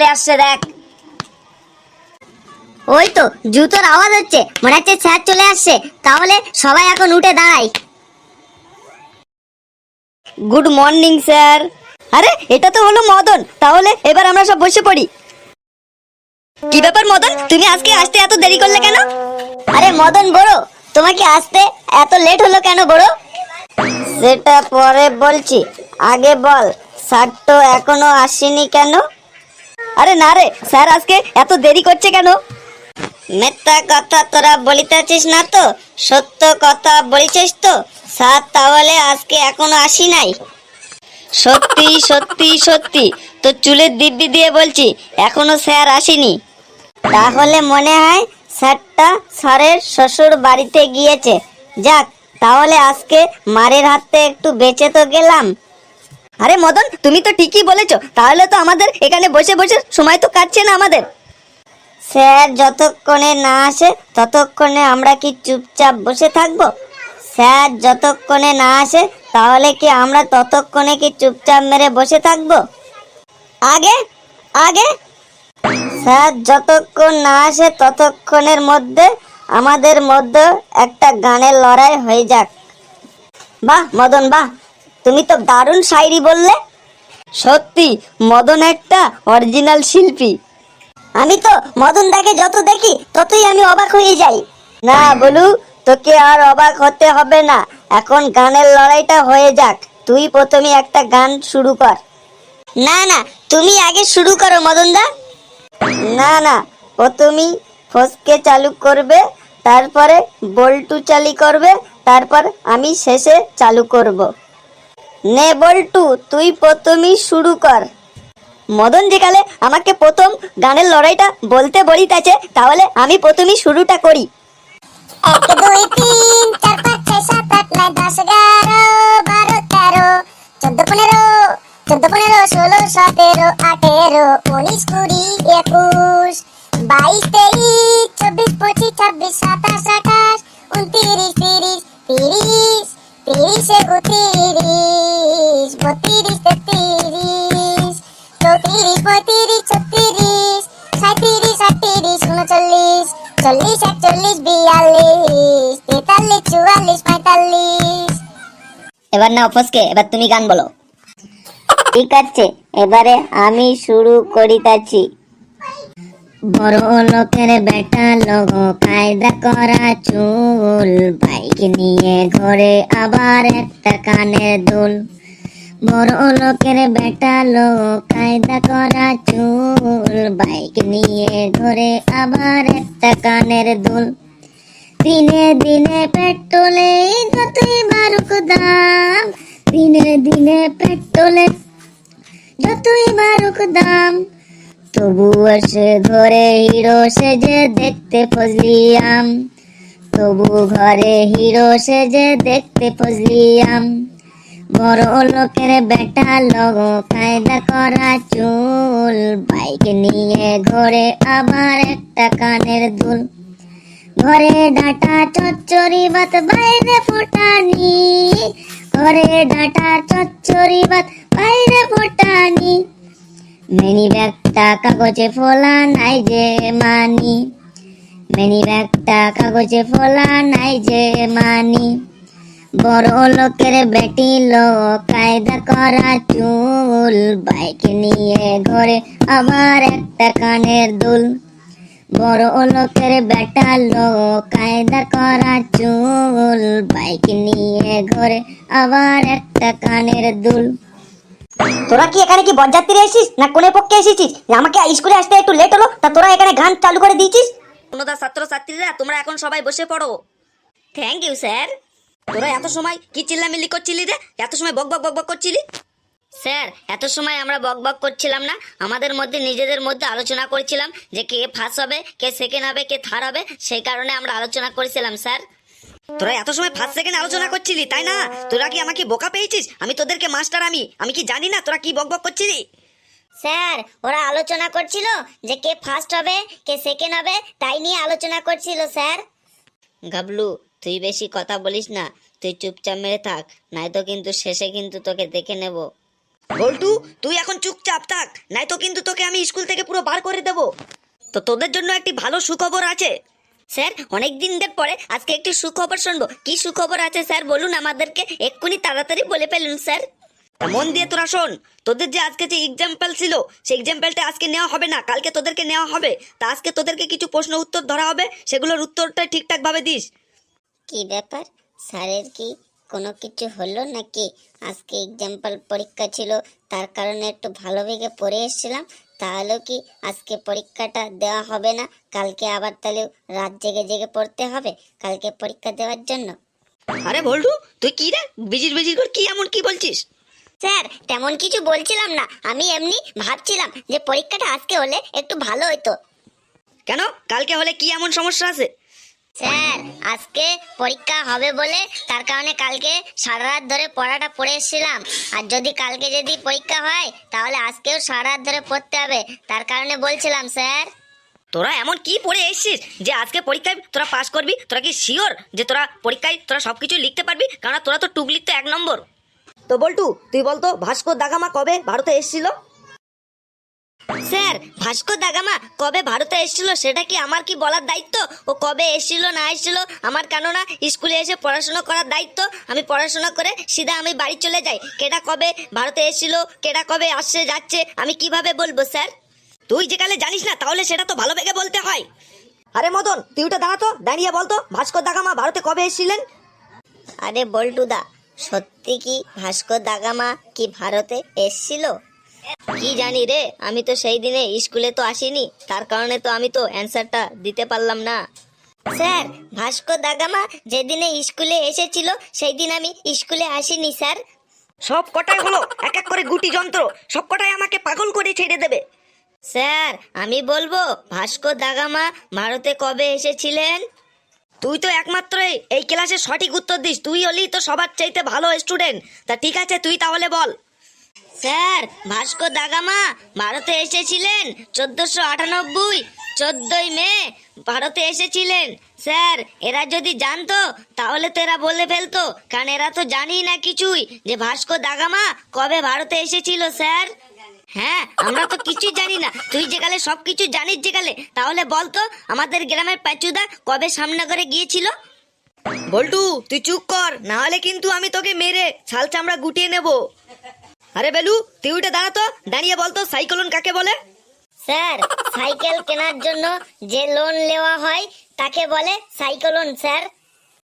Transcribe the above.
চলে আসছে, দেখ। ওই তো, জুতোর আওয়াজ হচ্ছে। মনে হচ্ছে স্যার চলে আসছে। তাহলে সবাই এখন উঠে দাঁড়াই। Good morning, sir. আরে, এটা তো হলো মদন। তাহলে এবার আমরা সব বসে পড়ি। কি ব্যাপার, মদন? তুমি আজকে আসতে এত দেরি করলে কেন? আরে, মদন বড়, তোমাকে আসতে এত লেট হলো কেন বড়? সেটা পরে বলছি। আগে বল, স্যার তো এখনও আসেনি কেন? আরে না রে স্যার আজকে এত দেরি করছে কেন? মিথ্যা কথা তোরা বলিতেছিস না তো সত্য কথা বলিছিস তো। স্যার তাহলে আজকে এখনও আসি নাই। সত্যি সত্যি সত্যি তো চুলের দিব্যি দিয়ে বলছি এখনও স্যার আসেনি। তাহলে মনে হয় স্যারটা স্যারের শ্বশুর বাড়িতে গিয়েছে। যাক তাহলে আজকে মারের হাতে একটু বেঁচে তো গেলাম। আরে মদন তুমি তো ঠিকই বলেছ। তাহলে তো আমাদের এখানে বসে বসে সময় তো কাটছে না আমাদের। স্যার যতক্ষণে না আসে ততক্ষণে আমরা কি চুপচাপ বসে থাকব? স্যার যতক্ষণে না আসে তাহলে কি আমরা ততক্ষণে কি চুপচাপ মেরে বসে থাকব? আগে? আগে? স্যার যতক্ষণ না আসে ততক্ষণের মধ্যে আমাদের মধ্যে একটা গানের লড়াই হয়ে যাক। বাহ মদন বাহ। তুমি তো দারুণ শায়রি বললে। সত্যি মদন একটা অরিজিনাল শিল্পী। আমি তো মদন দাকে যত দেখি ততই আমি অবাক হয়ে যাই। না বলু তোকে আর অবাক হতে হবে না। এখন গানের লড়াইটা হয়ে যাক। তুই প্রথমে একটা গান শুরু কর। না না তুমি আগে শুরু করো মদন দা। না না প্রথমেই ফসকে চালু করবে তারপরে বল্টু চালি করবে তারপর আমি শেষে চালু করব। নে বল্টু, তুই প্রথমেই শুরু কর। মদন যেকালে আমাকে প্রথম গানের লড়াইটা বলতে বলিতেছে, তাহলে আমি প্রথমেই শুরুটা করি। এক, দুই, তিন, চার, পাঁচ, ছয়, সাত, আট, নয়, দশ, এগারো, বারো, তেরো, চোদ্দ, পনেরো চোদ্দ, পনেরো, ষোলো, সতেরো, আঠেরো, উনিশ, কুড়ি, একুশ, বাইশ, তেইশ, চব্বিশ, পঁচিশ, ছাব্বিশ, সাতাশ, আঠাশ, উনত্রিশ, তিরিশ তিরিশ তিরিশে উনত্রিশ বত্রিশ তেত্রিশ, চৌত্রিশ, পঁয়ত্রিশ, ছত্রিশ সাঁত্রিশ আটত্রিশ, উনচল্লিশ, চল্লিশ, একচল্লিশ, বিয়াল্লিশ, তেতাল্লিশ, চুয়াল্লিশ, পঁয়তাল্লিশ। এবার না অফসকে এবার তুমি গান বলো। ঠিক আছে, এবারে আমি শুরু করিতাছি। বড় লোকের বেটা লোক কায়দা করা চুল। বাইক নিয়ে ঘরে আবার একটা কানের দুল। বড় লোকের বেটা লোক কায়দা করা চুল। বাইক নিয়ে ঘরে আবার একটা কানের দুল। দিনে দিনে পেট্রোলে যতই বারুক দাম। দিনে দিনে পেট্রোলে যতই বারুক দাম। তবুও সে ঘরে হিরো সেজে দেখতে ফজলিয়াম। তবু ঘরে হিরো সেজে দেখতে ফজলিয়াম। বড় লোকের বেটা লোক কায়দা করা চুল। বাইক নিয়ে ঘরে আবার একটা কানের দুল। ঘরে ডাটা চচ্চড়ি ভাত, বাইরে ফোটানি। ঘরে ডাটা চচ্চড়ি ভাত, বাইরে ফোটানি। মিনি ব্যাগটা কাগজে ফোলা নাই যে মানি মিনি ব্যাগটা কাগজে ফোলা নাই যে মানি বড় লোকের বেটি লোক কায়দা করা চুল বাইক নিয়ে ঘরে আবার একটা কানের দুল বড় লোকের বেটা লোক কায়দা করা চুল বাইক নিয়ে ঘরে আবার একটা কানের দুল তোরা কি এখানে কি বরযাত্রী এসেছিস? না কোনে পক্ষে এসেছিস? আমাকে স্কুলে আসতে একটু লেট হলো? তা তোরা এখানে গান চালু করে দিয়েছিস? অন্যদা ছাত্র ছাত্রীরা তোমরা এখন সবাই বসে পড়ো। থ্যাংক ইউ স্যার তোরা এত সময় কি চিল্লামিল্লি করছিলি রে? এত সময় বক বক বক বক করছিলি? স্যার এত সময় আমরা বক বক করছিলাম না। আমাদের মধ্যে, নিজেদের মধ্যে আলোচনা করছিলাম যে কে ফার্স্ট হবে, কে সেকেন্ড হবে, কে থার্ড হবে, সেই কারণে আমরা আলোচনা করেছিলাম স্যার তোরা এত সময় ফার্স্ট সেকেন্ড আলোচনা করছিলি তাই না? তোরা কি আমাকে বোকা পেয়েছিস? আমি তোদেরকে মাস্টার আমি। আমি কি জানি না তোরা কি বক বক করছিলি? স্যার ওরা আলোচনা করছিল যে কে ফার্স্ট হবে কে সেকেন্ড হবে তাই নিয়ে আলোচনা করছিল স্যার। গাবলু তুই বেশি কথা বলিস না। তুই চুপচাপ মেরে থাক নয়তো কিন্তু শেষে কিন্তু তোকে দেখে নেব। বল্টু তুই এখন চুপচাপ থাক নাই তো কিন্তু তোকে আমি স্কুল থেকে পুরো বার করে দেবো। তো তোদের জন্য একটি ভালো সুখবর আছে। স্যার অনেক দিনের পরে আজকে একটি সুখবর শুনব। কি সুখবর আছে স্যার? বলুন আমাদেরকে। এক্ষুনি তাড়াতাড়ি বলে ফেলুন, স্যার। মন দিয়ে তোরা শোন। তোদের যে আজকে যে এক্সাম্পল ছিল, সেই এক্সাম্পলটা আজকে নেওয়া হবে না। কালকে তোদেরকে নেওয়া হবে। তা আজকে তোদেরকে কিছু প্রশ্ন উত্তর ধরা হবে। সেগুলোর উত্তরটা ঠিকঠাক ভাবে দিস। কি ব্যাপার? স্যারের কি কোনো কিছু হলো নাকি? আজকে এক্সাম্পল পরীক্ষা ছিল, তার কারণে একটু ভালো বেগে পড়ে এসেছিলাম। তাহলে কি আজকে পরীক্ষাটা দেওয়া হবে না? কালকে আবার তাহলে রাত জেগে জেগে পড়তে হবে? কালকে পরীক্ষা দেওয়ার জন্য। আরে বল্টু তুই কি রে? বিজির বিজির কর কি এমন কি বলছিস? স্যার তেমন কিছু বলছিলাম না। আমি এমনি ভাবছিলাম যে পরীক্ষাটা আজকে হলে একটু ভালো হতো কেন? কালকে হলে কি এমন সমস্যা আছে? স্যার আজকে পরীক্ষা হবে বলে তার কারণে কালকে সারা রাত ধরে পড়াটা পড়ে এসেছিলাম। আর যদি কালকে যদি পরীক্ষা হয় তাহলে আজকেও সারা রাত ধরে পড়তে হবে। তার কারণে বলছিলাম স্যার। তোরা এমন কি পড়ে এসেছিস যে আজকে পরীক্ষায় তোরা পাস করবি? তোরা কি শিওর যে তোরা পরীক্ষায় তোরা সবকিছু লিখতে পারবি? কারণ তোরা তো টুক লিখতে এক নম্বর। তো বল্টু তুই বলতো ভাস্কর দাগামা কবে ভারতে এসেছিল? স্যার ভাস্কো দাগামা, কবে ভারতে এসেছিল সেটা কি আমার কি বলার দায়িত্ব? ও কবে এসেছিল, না এসেছিল, আমার কেননা স্কুলে এসে পড়াশোনা করার দায়িত্ব। আমি পড়াশোনা করে সিধা আমি বাড়ি চলে যাই। কেটা কবে ভারতে এসেছিল কেটা কবে আসছে, যাচ্ছে, আমি কীভাবে বলব, স্যার? তুই যেকালে জানিস না, তাহলে সেটা তো ভালো ভেবে বলতে হয়। আরে মদন, তুই ওটা দাঁড়াতো দাঁড়িয়ে বলতো, ভাস্কর দাগামা ভারতে কবে এসেছিলেন? আরে বল্টুদা, সত্যি কি ভাস্কর দাগামা কি ভারতে এসছিল? কি জানি রে আমি তো সেই দিনে স্কুলে তো আসিনি তার কারণে তো আমি তো অ্যান্সারটা দিতে পারলাম না। স্যার ভাস্কর দাগামা যেদিনে স্কুলে এসেছিল সেই দিন আমি স্কুলে আসিনি স্যার। সব কটাই হলো এক এক করে গুটি যন্ত্র সব কটাই আমাকে পাগল করে ছেড়ে দেবে। স্যার আমি বলব ভাস্কো দাগামা ভারতে কবে এসেছিলেন? তুই তো একমাত্রই এই ক্লাসে সঠিক উত্তর দিস তুই হলি তো সবার চাইতে ভালো স্টুডেন্ট তা ঠিক আছে তুই তাহলে বল। স্যার ভাস্কো দাগামা ভারতে এসেছিলেন চোদ্দশো আটানব্বই, চোদ্দই মে ভারতে এসেছিলেন। স্যার, এরা যদি জানতো, তাহলে তো এরা বলে ফেলতো। কারণ এরা তো জানি না কিছুই যে ভাস্কো দাগামা কবে ভারতে এসেছিল, স্যার। হ্যাঁ আমরা তো কিছুই জানি না। তুই যেকালে সব কিছু জানিস যেকালে, তাহলে বলতো আমাদের গ্রামের পাচুদা কবে সামনা করে গিয়েছিল? বল্টু, তুই চুপ কর, না হলে কিন্তু আমি তোকে মেরে ছাল চামড়া গুটিয়ে নেব। আরে বেলু, তুই উঠে দাঁড়াতো দাঁড়িয়ে বলতো সাইকেলন কাকে বলে? স্যার সাইকেল কেনার জন্য যে লোন নেওয়া হয়, তাকে বলে সাইকেলন স্যার।